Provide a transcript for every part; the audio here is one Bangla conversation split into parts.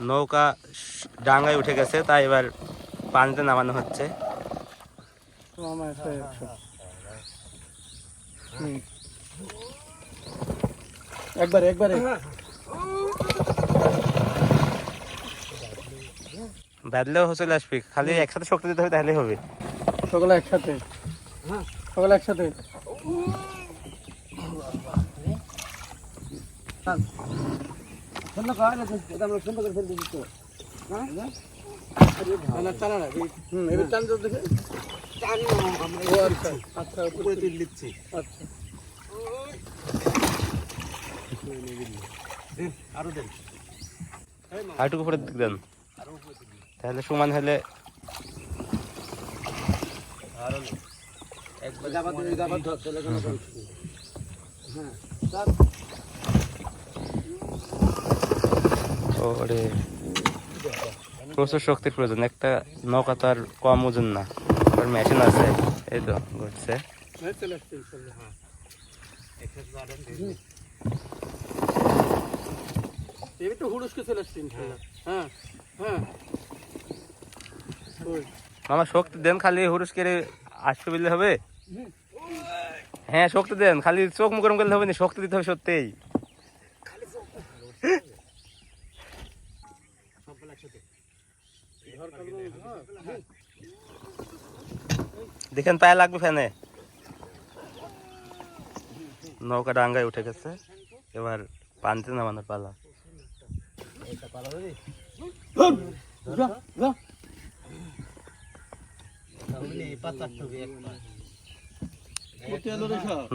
নৌকা ডাঙ্গায় উঠে গেছে তাই এবার পানিতে নামানো হচ্ছে। একবারে একবারে। বাদলেও চলে আসবি খালি একসাথে শক্তি দিতে হবে তাহলে হবে। সকলে একসাথে। সকলে একসাথে। না, না, টানা না, এই- হুম, এবার টান তো দেখে। ও আচ্ছা, আচ্ছা, উপরে আচ্ছা। আর একটু উপরে দিক দেন তাহলে সমান হলে ওরে। প্রচুর শক্তির প্রয়োজন, একটা নৌকা তো আর কম ওজন না। ওর মেশিন আছে, এই তো, ঘুরছে। মামা, শক্তি দেন খালি হুরুস করে আসতে বললে হবে? হ্যাঁ শক্তি দেন, খালি চোখ মুখ গরম করলে হবে না, শক্তি দিতে হবে সত্যিই। দেখেন পায়ে লাগবে ফ্যানে। নৌকা ডাঙ্গায় উঠে গেছে। এবার পানিতে নামানোর পালা?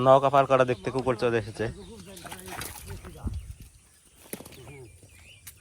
নৌকা পার করা দেখতে কুকুর চলে এসেছে।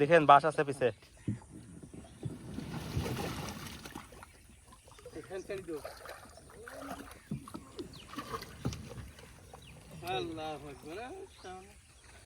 দেখেন বাস আছে পিছে আল্লাহ।